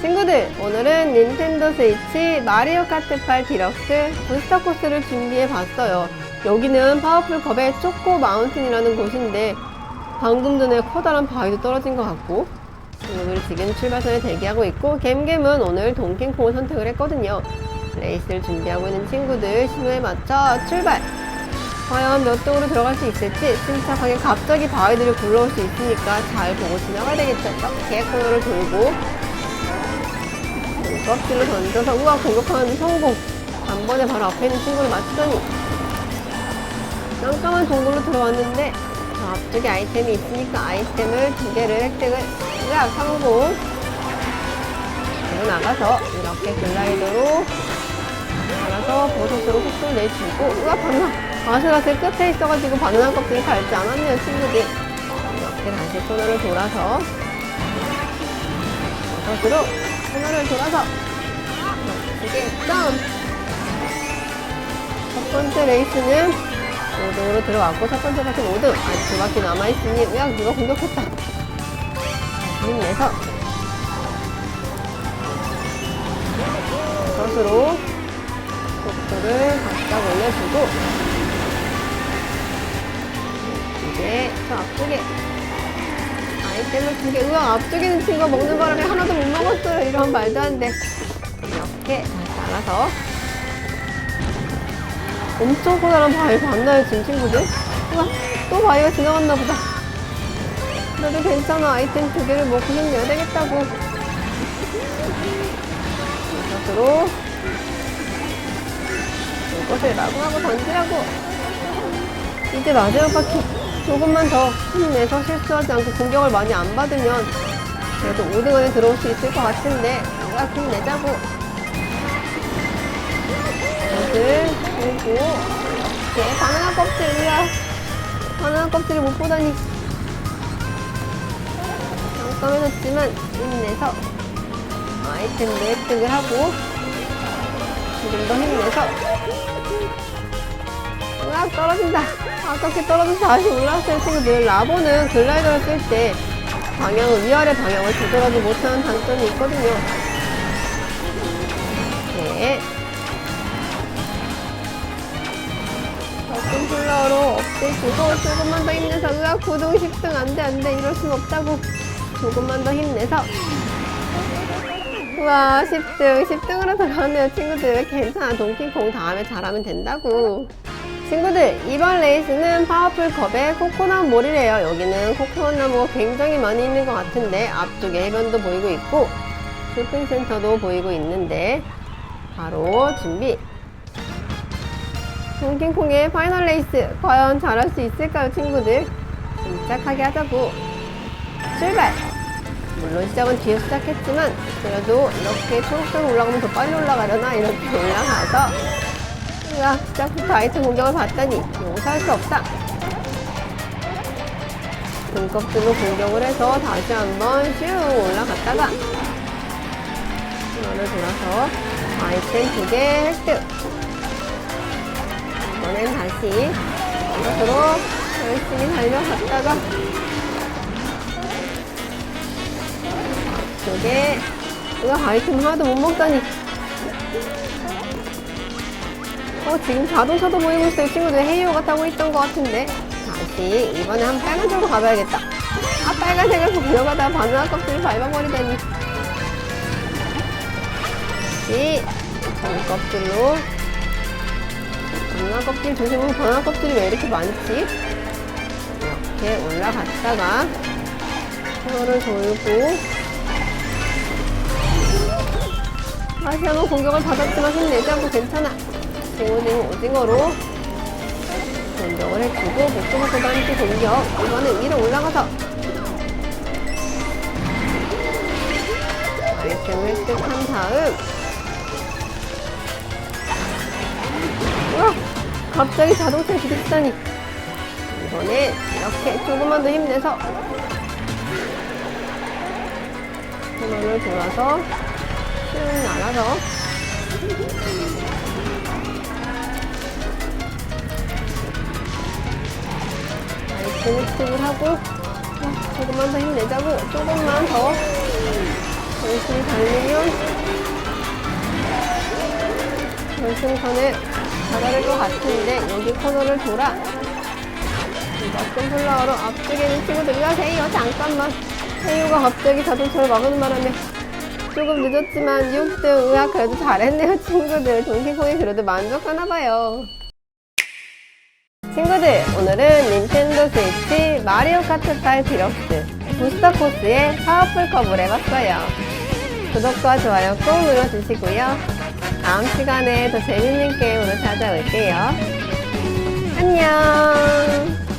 친구들, 오늘은 닌텐도 스위치 마리오 카트 8 디럭스 부스터 코스를 준비해 봤어요. 여기는 파워풀 컵의 초코 마운틴이라는 곳인데 방금 전에 커다란 바위도 떨어진 것 같고 친구들이 지금 출발선에 대기하고 있고 gemgem은 오늘 동킹콩을 선택을 했거든요. 레이스를 준비하고 있는 친구들 신호에 맞춰 출발! 과연 몇 동으로 들어갈 수 있을지 침착하게 갑자기 바위들이 굴러올 수 있으니까 잘 보고 지나가야 되겠죠. 이렇게 코너를 돌고 껍질로 던져서 우와 공격하는 성공. 단번에 바로 앞에 있는 친구를 맞추더니 깜깜한 동굴로 들어왔는데 저 앞쪽에 아이템이 있으니까 아이템을 두 개를 획득을 으악 성공. 그리고 나가서 이렇게 글라이더로 알아서 버섯으로 속도를 내주고 으악 바나나 아슬아슬 끝에 있어가지고 바나나 껍질이 닳지 않았네요 친구들. 이렇게 다시 코너를 돌아서 버섯으로 코너를 돌아서 이게 점! 첫 번째 레이스는 5등으로 들어왔고 첫 번째 바퀴 5등 아직 두 바퀴 남아있으니 으악 누가 공격했다 힘내서 것으로 속도를 바짝 올려주고 이제 저 앞쪽에 아 두 개, 우와, 앞쪽에 있는 친구가 먹는 바람에 하나도 못 먹었어요. 이런 말도 안 돼. 이렇게 알아서. 엄청 커다란 바위 봤나요, 지금 친구들? 우와, 또 바위가 지나갔나 보다. 그래도 괜찮아. 아이템 두 개를 먹고 힘내야 되겠다고. 이것으로 이것을 마구마구 던지라고. 이제 마지막 바퀴. 조금만 더 힘내서 실수하지 않고 공격을 많이 안 받으면 그래도 5등 안에 들어올 수 있을 것 같은데 우리가 힘내자고. 껍질 그리고 이렇게 바나나 껍질이야 바나나 껍질을 못 보다니. 깜깜해졌지만 힘내서 아이템 획득을 하고 조금 더 힘내서 으악 떨어진다. 아깝게 떨어져서 다시 올라왔어요. 친구들 라보는 글라이더를 쓸 때 방향을 위아래 방향을 조절하지 못하는 단점이 있거든요. 네. 컨트롤러로 업데이트고 조금만 더 힘내서 으악 9등 10등 안돼 안돼. 이럴 순 없다고 조금만 더 힘내서. 우와 10등 10등으로 들어갔네요 친구들. 괜찮아. 동키콩 다음에 잘하면 된다고 친구들 이번 레이스는 파워풀 컵의 코코넛 몰이래요. 여기는 코코넛 나무가 굉장히 많이 있는 것 같은데 앞쪽에 해변도 보이고 있고 쇼핑센터도 보이고 있는데 바로 준비. 동킹콩의 파이널 레이스 과연 잘할 수 있을까요 친구들? 침착하게 하자고. 출발! 물론 시작은 뒤에 시작했지만 그래도 이렇게 초록색 올라가면 더 빨리 올라가려나? 이렇게 올라가서 으아 시작부터 아이템 공격을 받다니 용서할 수 없다. 등껍질로 공격을 해서 다시 한번 슉 올라갔다가 코너를 돌아서 아이템 두 개 획득. 이번엔 다시 이것으로 열심히 달려갔다가 두개 으아 아이템 하나도 못 먹다니 어, 지금 자동차도 보이고 있어요. 친구들 헤이오가 타고 있던 것 같은데. 다시, 이번에 한 빨간색으로 가봐야겠다. 아, 빨간색을 보려가다 바나나 껍질을 밟아버리다니. 다시, 바나나 껍질로. 바나나 껍질 조심하고 바나나 껍질이 왜 이렇게 많지? 이렇게 올라갔다가, 코너를 돌고, 다시 한번 공격을 받았지만 힘내자고 괜찮아. 오징어, 오징어로 공격을 해주고 목표목표도 함께 공격 이번엔 위로 올라가서 아이템을 획득한 다음. 우와 갑자기 자동차에 부딪히다니 이번엔 이렇게 조금만 더 힘내서 코너를 돌아서 쭉 날아서 획득을 하고 어, 조금만 더 힘내자고 조금만 더 열심히 달리면 결승선에 다다를 것 같은데 여기 코너를 돌아. 멋진 플라워로 앞쪽에 있는 친구들과 세이어 잠깐만. 세이오가 갑자기 자동차를 막는 바람에 조금 늦었지만 6등 의학 그래도 잘했네요 친구들. 동키콩이 그래도 만족하나봐요 친구들 오늘은 닌텐도 스위치 마리오 카트 8 디럭스 부스터 코스의 파워풀 컵을 해봤어요. 구독과 좋아요 꼭 눌러주시고요. 다음 시간에 더 재밌는 게임으로 찾아올게요. 안녕